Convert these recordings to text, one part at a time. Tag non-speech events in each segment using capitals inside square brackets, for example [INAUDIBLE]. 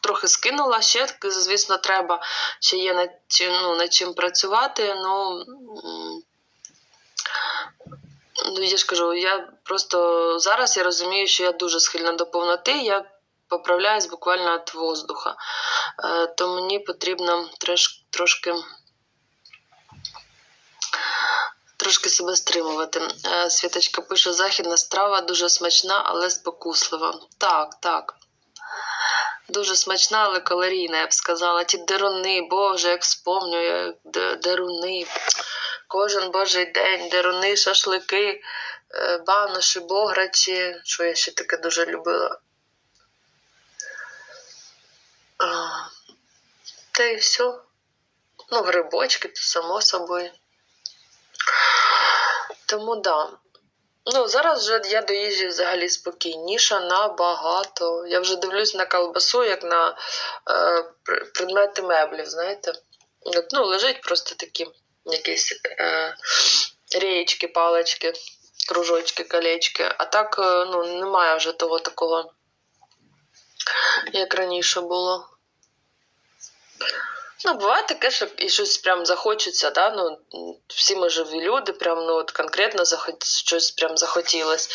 трохи, скинула. Ще, звісно, треба. Ще є над чим, ну, над чим працювати. Ну, ну, я ж кажу, я просто зараз я розумію, що я дуже схильна до повноти. Я поправляюсь буквально від воздуха. Е, то мені потрібно трош, трошки. Трошки себе стримувати. Е, Світочка пише: західна страва дуже смачна, але спокуслива. Так, так. Дуже смачна, але калорійна, я б сказала. Ті деруни, Боже, як де- деруни. Кожен божий день, деруни, шашлики, е, баноші, бограчі, що я ще таке дуже любила. Та і все. Ну, грибочки, то само собою. Тому да. Ну, зараз вже я до їжі взагалі спокійніша набагато. Я вже дивлюсь на колбасу, як на е, предмети меблів, знаєте. От, ну, лежить просто такі якісь е, рієчки, палички, кружочки, колечки. А так е, ну, немає вже того такого, як раніше було. Ну, буває таке, що і щось прям захочеться, да? ну, всі ми живі люди, прям ну, от конкретно захот... щось прям захотілось.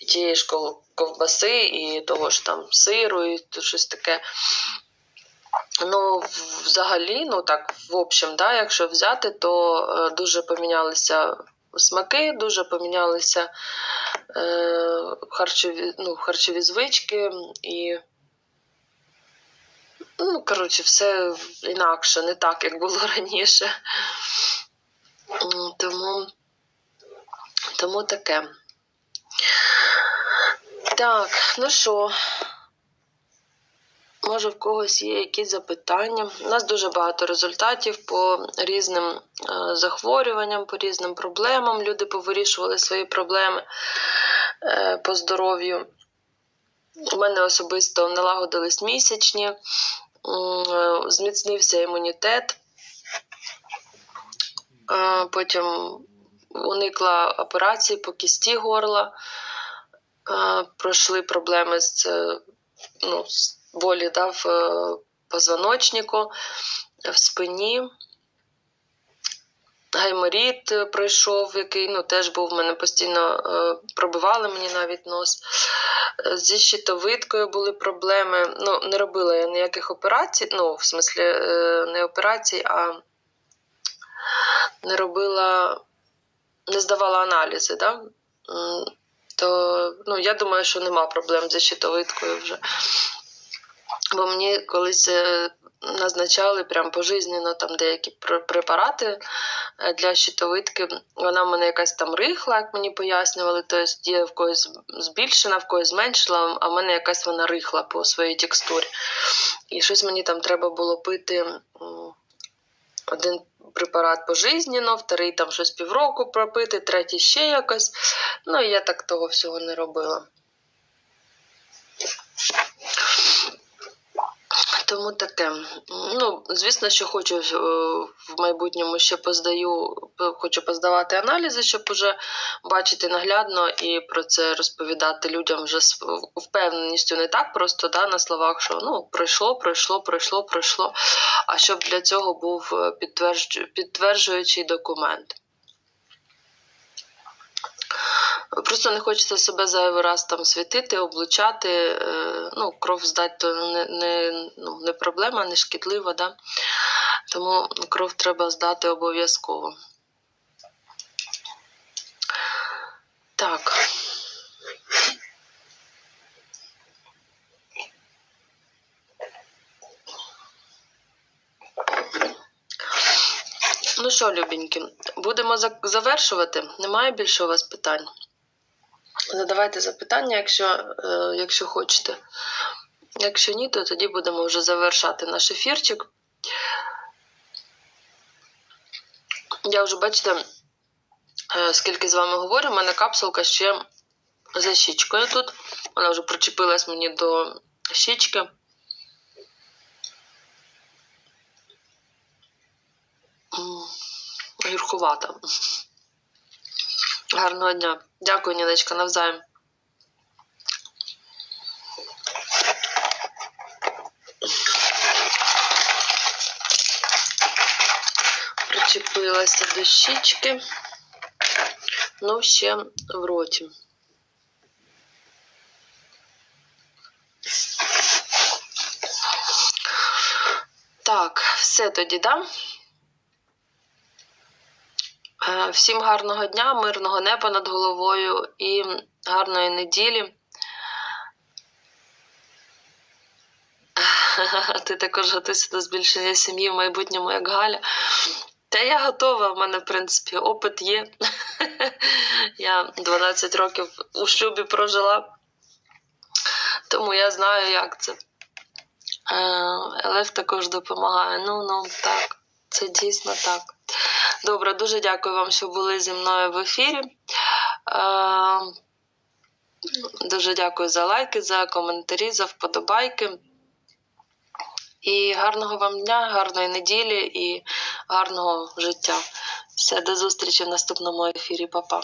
І тієї ж ковбаси, і того ж там сиру, і то щось таке. Ну, взагалі, ну так, в общем, да, якщо взяти, то е, дуже помінялися смаки, дуже помінялися е, харчові, ну, харчові звички і. Ну, коротше, все інакше, не так, як було [LAUGHS] раніше. Тому, тому таке. Так, ну що, може в когось є якісь запитання. У нас дуже багато результатів по різним е, захворюванням, по різним проблемам. Люди повирішували свої проблеми е, по здоров'ю. У мене особисто налагодились місячні, зміцнився імунітет. Е, Потім уникла операції по кісті горла. Е, Пройшли проблеми з, е, ну, болі да, в е, позвоночнику, в спині. Гайморіт е, пройшов, який ну, теж був в мене постійно е, пробивали мені навіть нос. Е, Зі щитовидкою були проблеми. Ну, не робила я ніяких операцій, ну, в смислі, не операцій, а не робила, не здавала аналізи, да? То ну, я думаю, що нема проблем зі щитовидкою вже. Бо мені колись назначали прям пожизненно там деякі препарати е, для щитовидки. Вона в мене якась там рихла, як мені пояснювали, тобто є в когось збільшена, в когось зменшила, а в мене якась вона рихла по своїй текстурі. І щось мені там треба було пити. Один препарат пожизненно, вторий там щось півроку пропити, третій ще якось. Ну, і я так того всього не робила. Тому таке. Ну, звісно, що хочу е, в майбутньому ще поздаю, хочу поздавати аналізи, щоб уже бачити наглядно і про це розповідати людям вже з впевненістю, не так просто да, на словах, що ну пройшло, пройшло, пройшло, пройшло. А щоб для цього був е, підтверджуючий документ. Просто не хочеться себе зайвий раз там світити, облучати. е, Ну, кров здати то не, не, ну, не проблема, не шкідлива, да? тому кров треба здати обов'язково. Так. Ну що, любенькі, будемо за- завершувати. Немає більше у вас питань? Задавайте запитання, якщо, е, якщо хочете. Якщо ні, то тоді будемо вже завершати наш ефірчик. Я вже, бачите, е, скільки з вами говорю, у мене капсулка ще за щічкою тут. Вона вже причепилась мені до щічки. Гіркувата. Гарного дня. Дякую, Ніночка, навзаєм. Причепилася до щічки, ну ще в роті. Так, все тоді, да? Е, Всім гарного дня, мирного неба над головою і гарної неділі. [LAUGHS] Ти також готуйся до збільшення сім'ї в майбутньому, як Галя. Та я готова, в мене, в принципі, опит є. [LAUGHS] Я 12 років у шлюбі прожила, тому я знаю, як це. Е, Олег також допомагає. Ну, ну, так, це дійсно так. Добре, дуже дякую вам, що були зі мною в ефірі. Е, Дуже дякую за лайки, за коментарі, за вподобайки. І гарного вам дня, гарної неділі і гарного життя. Все, до зустрічі в наступному ефірі. Па-па.